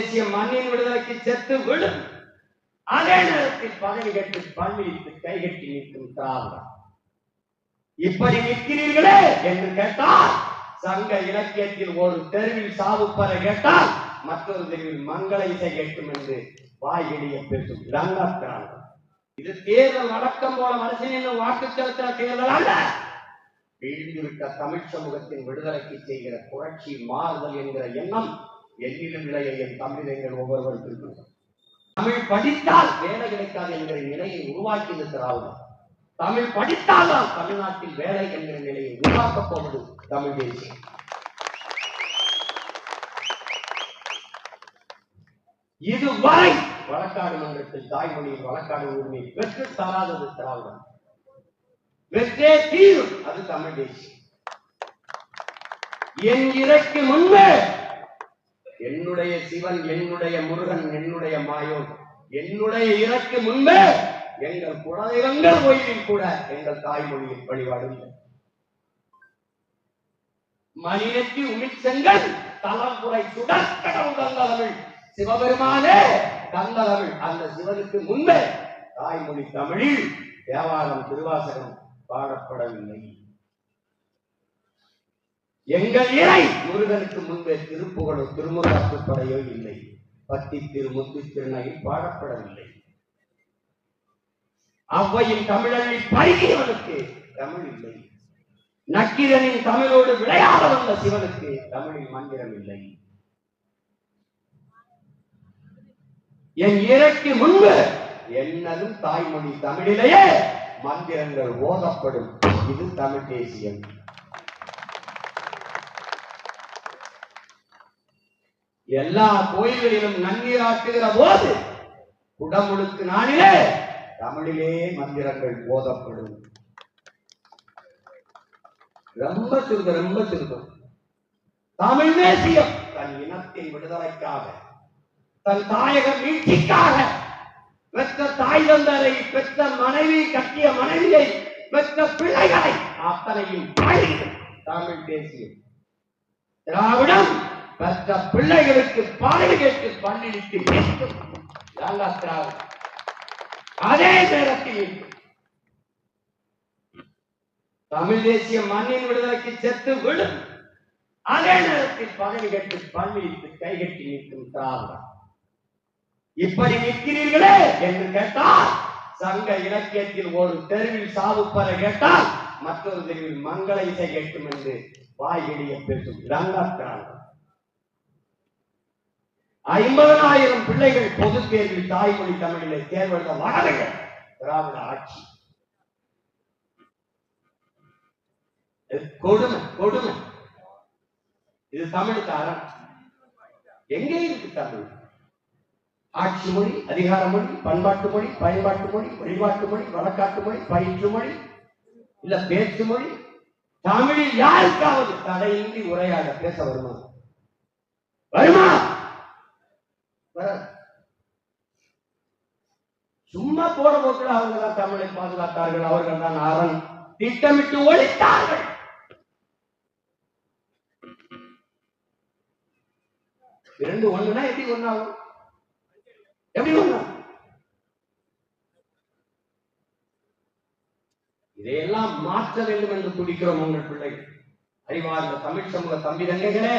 தேசிய மண்ணின் விடுதலைக்கு செத்து விடும். அதே நேரத்தில் பதவி கட்டு பள்ளியிட்டு கைகட்டி நிற்கும் திராவிடம் இப்படி நிற்கிறீர்களே என்று கேட்டால் சங்க இலக்கியத்தில் ஒரு தெருவில் சாவுப்பற கேட்டால் மற்றொரு தெருவில் மங்கள இசை கேட்கும் என்று வாய்வெளிய பேசும் ரங்கா திராவிடம் இது தேர்தல் வழக்கம் போல மனுஷனின் வாக்கு செலுத்துற தேர்தல் அல்ல. வீழ்ந்துவிட்ட தமிழ் சமூகத்தின் விடுதலைக்கு செய்கிற புரட்சி மாறுதல் என்கிற எண்ணம் எண்ணிலும் நிலையை என் தமிழர்கள் ஒவ்வொருவருக்கும் தமிழ் படித்தால் வேலை கிடைக்காது என்கிற நிலையை உருவாக்கியது திராவிடம். தமிழ் படித்தால்தான் தமிழ்நாட்டில் வேலை என்கிற நிலையை உருவாக்கப் போவது தமிழ் தேசியம். இதுவரை வழக்காடு மன்றத்தில் தாய்மொழியில் வழக்காடு உரிமை பெற்று தராதது திராவிடம். வெற்றே தீரும் அது தமிழ் தேசியம். என் இறைக்கு முன்பே என்னுடைய சிவன் என்னுடைய முருகன் என்னுடைய மாயோன். என்னுடைய இறக்கு முன்பே எங்கள் குலதெய்வங்கள் கோயிலில் கூட எங்கள் தாய்மொழியில் வழிபாடும் மணிநெற்றி உமிச்செங்கல் தலம்புரை சுடற்கடவு தந்ததமிழ் சிவபெருமானே தந்ததமிழ் அந்த சிவனுக்கு முன்பே தாய்மொழி தமிழில் தேவாரம் திருவாசகம் பாடப்படவில்லை. எங்கள் இறை. முருகனுக்கு முன்பே திருப்புகழோ திருமுருகப்படையோ இல்லை. பத்தி திருமுத்து திருநகை பாடப்படவில்லை. அவ்வையின் தமிழள்ளி பருகியவனுக்கு தமிழ் இல்லை. நக்கீரனின் தமிழோடு விளையாட வந்த சிவனுக்கு தமிழில் மந்திரம் இல்லை. என் இறைக்கு முன்பு என்னதும் தாய்மொழி தமிழிலேயே மந்திரங்கள் ஓதப்படும். இது தமிழ் தேசியம். எல்லா கோயில்களிலும் நன்னீராட்டுகிற போது குடமுழுக்கு நாளிலே தமிழிலே மந்திரங்கள் போதப்படும். ரொம்ப சுருக்கம் ரொம்ப சுருக்கம். தமிழ் தேசியம் தன் இனத்தின் விடுதலைக்காக தன் தாயக மீட்சிக்காக பெற்ற தாய் தந்தரை பெற்ற மனைவி கட்டிய மனைவியை பெற்ற பிள்ளைகளை அத்தனையும் தமிழ் தேசியம். திராவிடம் பெற்ற பிள்ளைகளுக்கு பதவி கேட்டு அதே நேரத்தில் தமிழ் தேசிய மண்ணின் விடுதலைக்கு செத்து விடும் அதே நேரத்தில் பதவி கட்டு பள்ளியிட்டு கைகட்டி நிற்கும் திராவிடம் இப்படி நிற்கிறீர்களே என்று கேட்டால் சங்க இலக்கியத்தில் ஒரு தெருவில் சாவுப்பற கேட்டால் மற்றொரு தெருவில் மங்கள இசை கேட்கும் என்று வாய்வெளிய பேசும். திராவிடம் ஐம்பதனாயிரம் பிள்ளைகள் பொது தேர்வில் தாய்மொழி தமிழிலே தேர்வெழுத வரலைகள் திராவிட ஆட்சி. கொடுமை கொடுமை. இது தமிழுக்கு அறம் எங்கே இருக்கு தமிழ்? ஆட்சி மொழி அதிகார மொழி பண்பாட்டு மொழி பயன்பாட்டு மொழி வழிபாட்டு மொழி வழக்காட்டு மொழி பயிற்று மொழி இல்ல பேச்சு மொழி. தமிழில் யாருக்காவது தடையின்றி உரையாட பேச வருமா? வருமா? சும்மா போற போக்கில் அவங்க தான் தமிழை பாதுகாத்தார்கள். அவர்கள் தான் அரண். திட்டமிட்டு ஒழித்தார்கள். இரண்டு ஒண்ணுனா எப்படி ஒன்னாகும் எப்படி ஒண்ணா இதையெல்லாம் மாற்ற வேண்டும் என்று துடிக்கிறோம் உங்கள் பிள்ளைகள் அறிவார்ந்த தமிழ் சமூக தம்பி தங்கைகளே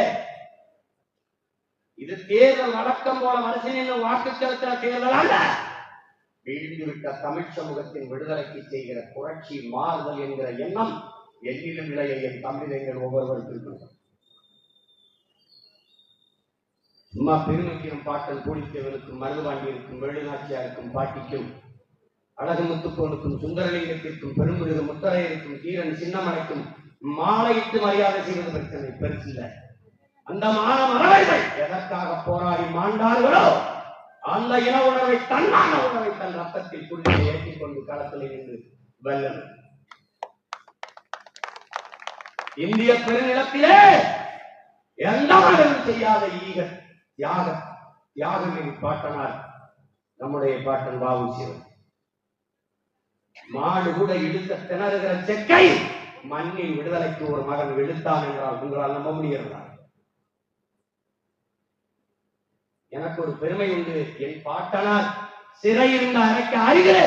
இது தேர்தல் வழக்கம் போல மனுஷனின் வாக்கு செலுத்தின தேர்தல் அல்ல. வீழ்ந்துவிட்ட தமிழ் சமூகத்தின் விடுதலைக்கு செய்கிற புரட்சி மாறுதல் என்கிற எண்ணம் எண்ணிலும் நிலையை என் தமிழர்கள் ஒவ்வொருவருக்கும் சும்மா பெருமைக்கும் பாட்டல் பூலித்தேவனுக்கும் மருதுபாண்டியனுக்கும் வெள்ளுநாச்சியாருக்கும் பாட்டிக்கும் அழகு முத்துப்போனுக்கும் சுந்தரலிங்கத்திற்கும் பெருமுருக முத்தரையருக்கும் தீரன் சின்னமலைக்கும் மாலையிட்டு மரியாதை செய்வது பிரச்சனை பெருசில்லை. அந்த மான மறவைகள் எதற்காக போராடி மாண்டார்களோ அந்த இன உணவை தன்னான உணவை தன் ரத்தத்தில் குடியை ஏற்றிக் கொண்டு களத்தில் இருந்து வெல்லணும். இந்திய பெருநிலத்திலே எந்த மனிதனும் செய்யாத ஈக தியாக தியாகங்களின் பாட்டனார் நம்முடைய பாட்டன் பாபு சிவன் மாடு கூட இழுத்த திணறுகிற செக்கை மண்ணின் விடுதலைக்கு ஒரு மகன் இழுத்தான் என்றால் உங்களால் நம்ப முடிகிறதா? எனக்கு ஒரு பெருமை உண்டு. என் பாட்டனார் சிறையிருந்த அறைக்கு அருகிலே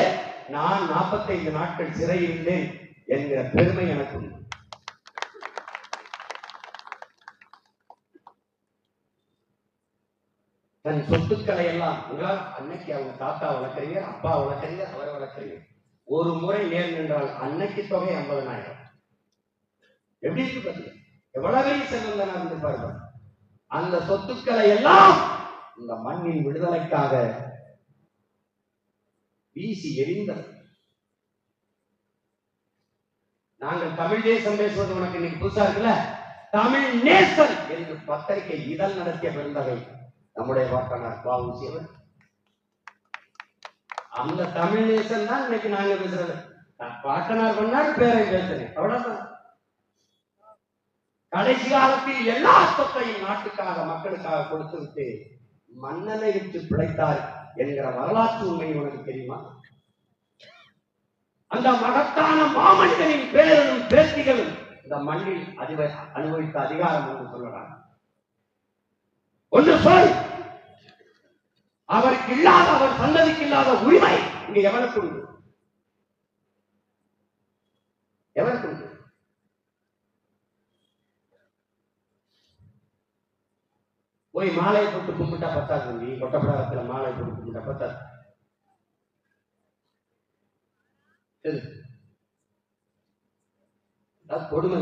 நான் 45 நாட்கள் சிறையிருந்தேன் என்கிற பெருமை எனக்கு உண்டு. தன் சொத்துக்களை எல்லாம் அன்னைக்கு அவங்க தாத்தா வளர்க்குறீங்க அப்பா வளர்க்குறீங்க அவரை வளர்க்குறீங்க ஒரு முறை நேர் நின்றால் அன்னைக்கு தொகை ஐம்பதனாயிரம். எப்படி இருக்கு பாத்தீங்க எவ்வளவு செல்வந்தனா இருந்து பாருங்க. அந்த சொத்துக்களை எல்லாம் இந்த மண்ணின் விடுதலைக்காக வீசி எரிந்த நாங்கள் தமிழ் தேசம் பேசுவது உனக்கு இன்னைக்கு புதுசா இருக்குல்ல? தமிழ் நேசன் என்று பத்திரிகை இதழ் நடத்திய பெருந்தகை. நம்முடைய வாக்காளர் பாவூசி அவர். அந்த தமிழ் நேசன் தான் இன்னைக்கு நாங்க பேசுறது. நான் பாட்டனார் பண்ணார் பேரை பேசுறேன் அவ்வளவுதான். கடைசி காலத்தில் எல்லா சொத்தையும் நாட்டுக்காக மக்களுக்காக கொடுத்து விட்டு மன்னனை விட்டு பிழைத்தார் என்கிற வரலாற்று உண்மை உனக்கு தெரியுமா? அந்த மகத்தான மாமனிதனின் பேரனும் பேத்திகளும் இந்த மண்ணில் அதிப அனுபவித்த அதிகாரம் என்று சொல்லலாம் ஒன்று சொல். அவருக்கு இல்லாத அவர் சந்ததிக்கு இல்லாத உரிமை இங்க எவனுக்கு உண்டு? எவனுக்கு உண்டு போய் மாலையை போட்டு கும்பிட்டா பத்தாது தம்பி. கொட்டப்படாரத்துல மாலை போட்டு கும்பிட்டா பத்தாது. கொடுமை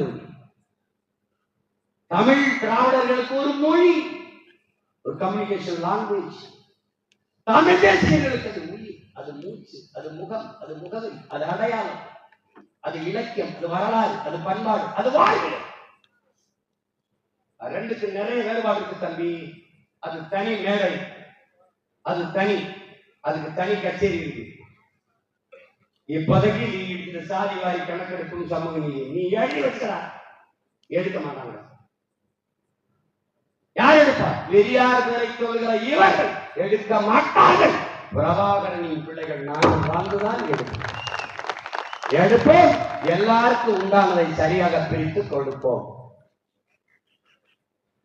தமிழ் திராவிடர்களுக்கு ஒரு மொழி ஒரு கம்யூனிகேஷன் லாங்குவேஜ் தமிழ் தேசியர்களுக்கு அது மொழி அது மூச்சு அது முகம் அது முகவை அது அடையாளம் அது இலக்கியம் அது வரலாறு அது பண்பாடு அது வாழ்வு அது ரெண்டுக்கு நிறைய வேறுபாடு இருக்கு தம்பி. அது தனி மேடை. அது தனி. அதுக்கு தனி கச்சேரி இருக்கு. இப்போதைக்கு நீ இந்த சாதி வாரி கணக்கெடுக்கும் சமூக நீ நீ எழுதி வச்சா எடுக்க மாட்டாங்க. யார் எடுப்பா? பெரியார் சொல்கிற இவர்கள் எடுக்க மாட்டார்கள். பிரபாகரனின் பிள்ளைகள் நாங்கள் வாழ்ந்துதான் எடுப்போம் எடுப்போம். எல்லாருக்கும் உண்டானதை சரியாக பிரித்து கொடுப்போம்.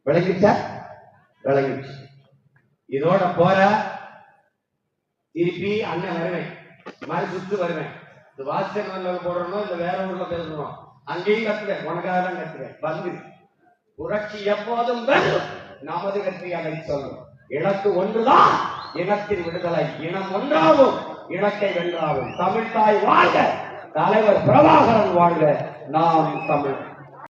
விளங்கிச்சா விளங்கிச்சு இதோட போற திருப்பி அண்ணன் வருவேன். இந்த மாதிரி சுத்து வருவேன். இந்த வாசகர் போடுறோம் இல்ல வேற ஊர்ல பேசணும் அங்கேயும் கத்துவேன். உனக்காக தான் கத்துவேன். வந்து. புரட்சி எப்போதும் நமது வெற்றி சொல்லணும் சொல்லும். இலக்கு ஒன்றுதான். இனத்தின் விடுதலை. இனம் ஒன்றாகும். இலக்கை வென்றாகும். தமிழ் தாய் வாழ்க. தலைவர் பிரபாகரன் வாழ்க. நாம் தமிழ்.